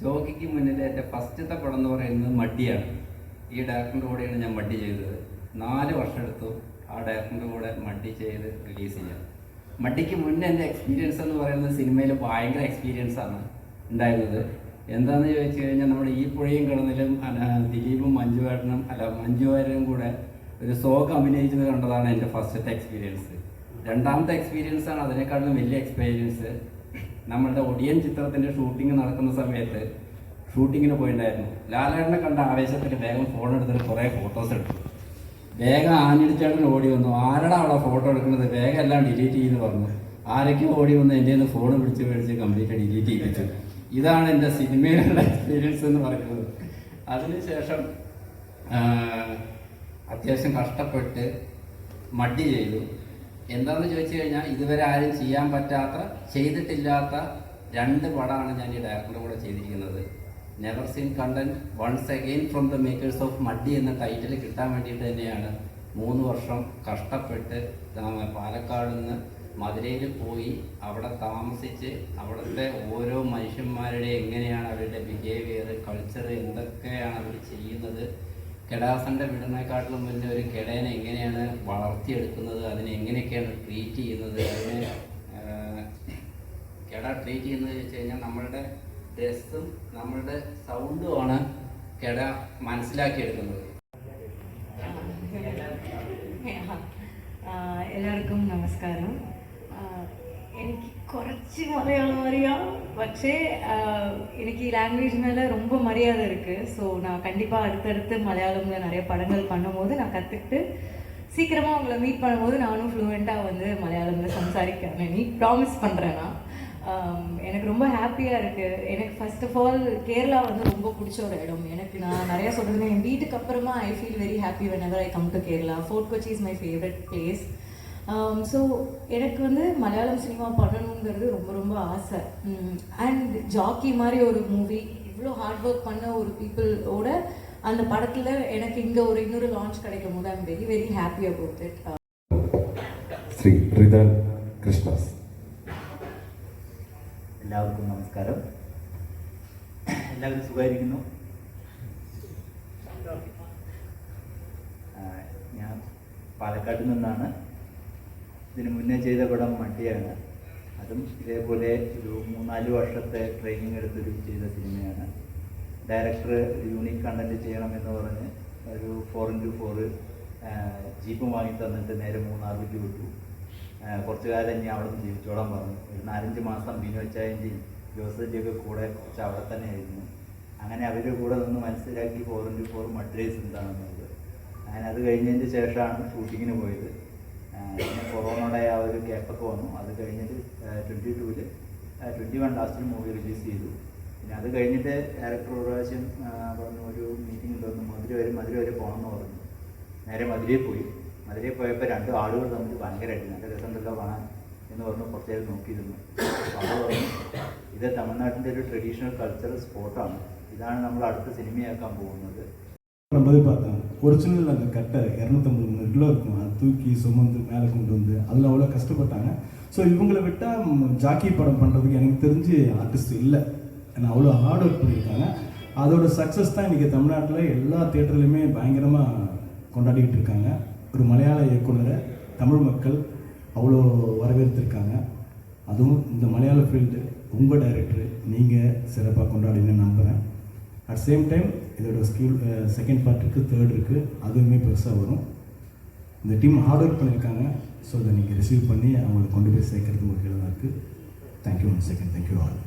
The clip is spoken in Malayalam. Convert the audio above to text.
ജോഗിക്ക് മുന്നിൽ എന്റെ ഫസ്റ്റത്തെ പടം എന്ന് പറയുന്നത് മഡ്ഡിയാണ് ഈ ഡയറക്ടറിന്റെ കൂടെയാണ് ഞാൻ മഡ്ഡി ചെയ്തത്. നാല് വർഷം എടുത്തു ആ ഡയറക്ടറിന്റെ കൂടെ മഡ്ഡി ചെയ്ത് റിലീസ് ചെയ്യാൻ. മഡ്ഡിക്ക് മുന്നേ എന്റെ എക്സ്പീരിയൻസ് എന്ന് പറയുന്നത് സിനിമയിൽ ഭയങ്കര എക്സ്പീരിയൻസ് ആണ് ഉണ്ടായിരുന്നത്. എന്താണെന്ന് ചോദിച്ചു കഴിഞ്ഞാൽ നമ്മുടെ ഈ പുഴയും കിടന്നിലും ദിലീപും മഞ്ജുവേട്ടനും അല്ല മഞ്ജുവാരനും കൂടെ ഒരു സോങ് അഭിനയിച്ചത് കണ്ടതാണ് എന്റെ ഫസ്റ്റത്തെ എക്സ്പീരിയൻസ് രണ്ടാമത്തെ എക്സ്പീരിയൻസ് ആണ് അതിനേക്കാളും വലിയ എക്സ്പീരിയൻസ് നമ്മളുടെ ഒടിയൻ ചിത്രത്തിന്റെ ഷൂട്ടിംഗ് നടക്കുന്ന സമയത്ത് ഷൂട്ടിങ്ങിന് പോയിട്ടുണ്ടായിരുന്നു ലാലേട്ടനെ കണ്ട ആവേശത്തിൽ വേഗം ഫോൺ എടുത്തിട്ട് കുറേ ഫോട്ടോസ് എടുത്തു. വേഗം ആഞ്ഞടിച്ചേട്ടൻ ഓടി വന്നു. ആരടാ അവിടെ ഫോട്ടോ എടുക്കുന്നത്? വേഗം എല്ലാം ഡിലീറ്റ് ചെയ്യുന്നു പറഞ്ഞു. ആരൊക്കെ ഓടി വന്ന് എന്റെ നിന്ന് ഫോൺ പിടിച്ച് മേടിച്ച് കംപ്ലീറ്റ് ഡിലീറ്റ് ചെയ്യിച്ചു ഇതാണ് എന്റെ സിനിമയിലുള്ള എക്സ്പീരിയൻസ് എന്ന് പറയുന്നത്. അതിനുശേഷം അത്യാവശ്യം കഷ്ടപ്പെട്ട് മടി ചെയ്തു. എന്താണെന്ന് ചോദിച്ചു കഴിഞ്ഞാൽ ഇതുവരെ ആരും ചെയ്യാൻ പറ്റാത്ത ചെയ്തിട്ടില്ലാത്ത രണ്ട് പടമാണ് ഞാൻ ഈ ഡയറക്ടറുടെ കൂടെ ചെയ്തിരിക്കുന്നത്. Never seen content once again from the makers of Muddy എന്ന ടൈറ്റിൽ കിട്ടാൻ വേണ്ടിയിട്ട് തന്നെയാണ് മൂന്ന് വർഷം കഷ്ടപ്പെട്ട് പാലക്കാട് നിന്ന് മധുരയിൽ പോയി അവിടെ താമസിച്ച് അവിടുത്തെ ഓരോ മനുഷ്യന്മാരുടെ എങ്ങനെയാണ് അവരുടെ ബിഹേവിയർ കൾച്ചർ എന്തൊക്കെയാണ് അവർ ചെയ്യുന്നത് കെടാസന്റെ വീടിനെക്കാട്ടിലും വലിയ ഒരു കെടേനെ എങ്ങനെയാണ് വളർത്തിയെടുക്കുന്നത്? അതിനെ എങ്ങനെയൊക്കെയാണ് ട്രീറ്റ് ചെയ്യുന്നത്? അതിനെ കിട കെട ട്രീറ്റ് ചെയ്യുന്നത് വെച്ച് കഴിഞ്ഞാൽ നമ്മളുടെ ഡ്രസ്സും നമ്മളുടെ സൗണ്ടുമാണ് കെട മനസ്സിലാക്കിയെടുക്കുന്നത്. കുറച്ച് മലയാളം അറിയാം പക്ഷേ ആ, எனக்கு லாங்குவேஜ் மேலே ரொம்ப மரியாதை இருக்குது ஸோ நான் கண்டிப்பாக அடுத்தடுத்து மலையாளமில் நிறைய படங்கள் பண்ணும்போது நான் கற்றுக்கிட்டு சீக்கிரமாக உங்களை மீட் பண்ணும்போது நானும் ஃப்ளூவெண்ட்டாக வந்து மலையாளமில் சம்சாரிக்கிறேன் நீ ப்ராமிஸ் பண்ணுறேன் நான் ஆம், எனக்கு ரொம்ப ஹாப்பியாக இருக்குது எனக்கு ஃபர்ஸ்ட் ஆஃப் ஆல் கேரளா வந்து ரொம்ப பிடிச்ச ஒரு இடம் எனக்கு நான் நிறையா சொல்கிறது என் வீட்டுக்கு அப்புறமா I feel very happy whenever I come to Kerala Fort Kochi is my favourite place so எனக்கு வந்து மலையாளம் சினிமா பண்ணணுங்கிறது ரொம்ப ரொம்ப ஆசை அண்ட் ஜாக்கி மாதிரி ஒரு மூவி இவ்வளோ ஹார்ட் ஒர்க் பண்ண ஒரு பீப்புளோட அந்த படத்தில் எனக்கு இங்கே ஒரு இன்னொரு லான்ச் கிடைக்கும் போது I'm very very happy about it Shri Rithan Krishna's എല്ലാവർക്കും നമസ്കാരം എല്ലാവരും സുഖമായിരിക്കുന്നു ആ, ഞാൻ പാലക്കാട് നിന്നാണ് ഇതിന് മുന്നേ ചെയ്ത പടം മട്ടിയാണ് അതും ഇതേപോലെ ഒരു മൂന്നാൽ വർഷത്തെ ട്രെയിനിങ് എടുത്തൊരു ചെയ്ത സിനിമയാണ് ഡയറക്ടർ യൂണിക് കണ്ടന്റ് ചെയ്യണമെന്ന് പറഞ്ഞ് ഒരു ഫോർ ഇന്റു ഫോർ ജീപ്പ് വാങ്ങി തന്നിട്ട് നേരെ മൂന്നാറിലേക്ക് വിട്ടു. കുറച്ചു കാലം ഞാൻ അവിടെ നിന്ന് ജീവിച്ചോളാൻ പറഞ്ഞു. ഒരു നാലഞ്ച് മാസം ബിനോച്ചായന്റെയും ജോസഫിന്റെയൊക്കെ കൂടെ കുറച്ച് അവിടെ തന്നെ ആയിരുന്നു. അങ്ങനെ അവരുടെ കൂടെ നിന്ന് മനസ്സിലാക്കി ഫോർ ഇന്റു ഫോർ മഡ്രേസ് എന്താണെന്നുള്ളത്. അങ്ങനെ അത് കഴിഞ്ഞതിന് ശേഷമാണ് ഷൂട്ടിങ്ങിന് പോയത്. കൊറോണയുടെ ആ ഒരു ഗ്യാപ്പൊക്കെ വന്നു. അത് കഴിഞ്ഞിട്ട് ട്വന്റി ടൂവിൽ ട്വന്റി വൺ ലാസ്റ്റിൽ മൂവി റിലീസ് ചെയ്തു. പിന്നെ അത് കഴിഞ്ഞിട്ട് ഡയറക്ടർ ഒരു പ്രാവശ്യം പറഞ്ഞു ഒരു മീറ്റിംഗ് ഉണ്ടെന്ന് മധുര വരെ. മധുര വരെ പോകണം എന്ന് പറഞ്ഞു. നേരെ മധുരയിൽ പോയി. മധുരയിൽ പോയപ്പോൾ രണ്ട് ആളുകൾ തമ്മിൽ ഭയങ്കരമായിട്ട് നല്ല രസമുണ്ടല്ലോ കാണാൻ എന്ന് പറഞ്ഞു പ്രത്യേകം നോക്കിയിരുന്നു. അപ്പോൾ പറഞ്ഞു ഇത് തമിഴ്നാട്ടിന്റെ ഒരു ട്രഡീഷണൽ കൾച്ചറൽ സ്പോട്ടാണ് ഇതാണ് നമ്മൾ അടുത്ത സിനിമയാക്കാൻ പോകുന്നത്. പ്രബോധിപ്പാത്താണ് ஒரிஜினல் அந்த கட்டை இரநூத்தம்பது மணி கிலோ இருக்கும். அதை தூக்கி சுமந்து மேலே கொண்டு வந்து அதில் அவ்வளோ கஷ்டப்பட்டாங்க. ஸோ இவங்களை விட்டால் ஜாக்கி படம் பண்ணுறதுக்கு எனக்கு தெரிஞ்சு ஆர்டிஸ்ட் இல்லை. ஏன்னா அவ்வளோ ஹார்ட் ஒர்க் பண்ணியிருக்காங்க. அதோட சக்ஸஸ் தான் இன்றைக்கி தமிழ்நாட்டில் எல்லா தேட்டர்லையுமே பயங்கரமாக கொண்டாடிக்கிட்டு இருக்காங்க. ஒரு மலையாள இயக்குனரை தமிழ் மக்கள் அவ்வளோ வரவேற்றிருக்காங்க அதுவும் இந்த மலையாள ஃபீல்டு உங்கள் டைரக்டர் நீங்கள் சிறப்பாக கொண்டாடினு நம்புகிறேன் அட் சேம் டைம் இதோட ஸ்கில் செகண்ட் பார்ட் இருக்குது தேர்ட் இருக்குது அதுவுமே பெருசாக வரும். இந்த டீம் ஹார்ட் ஒர்க் பண்ணியிருக்காங்க ஸோ அதை நீங்கள் ரிசீவ் பண்ணி அவங்களை கொண்டு போய் சேர்க்கறது உங்களுக்கு இருக்குது thank you one second thank you all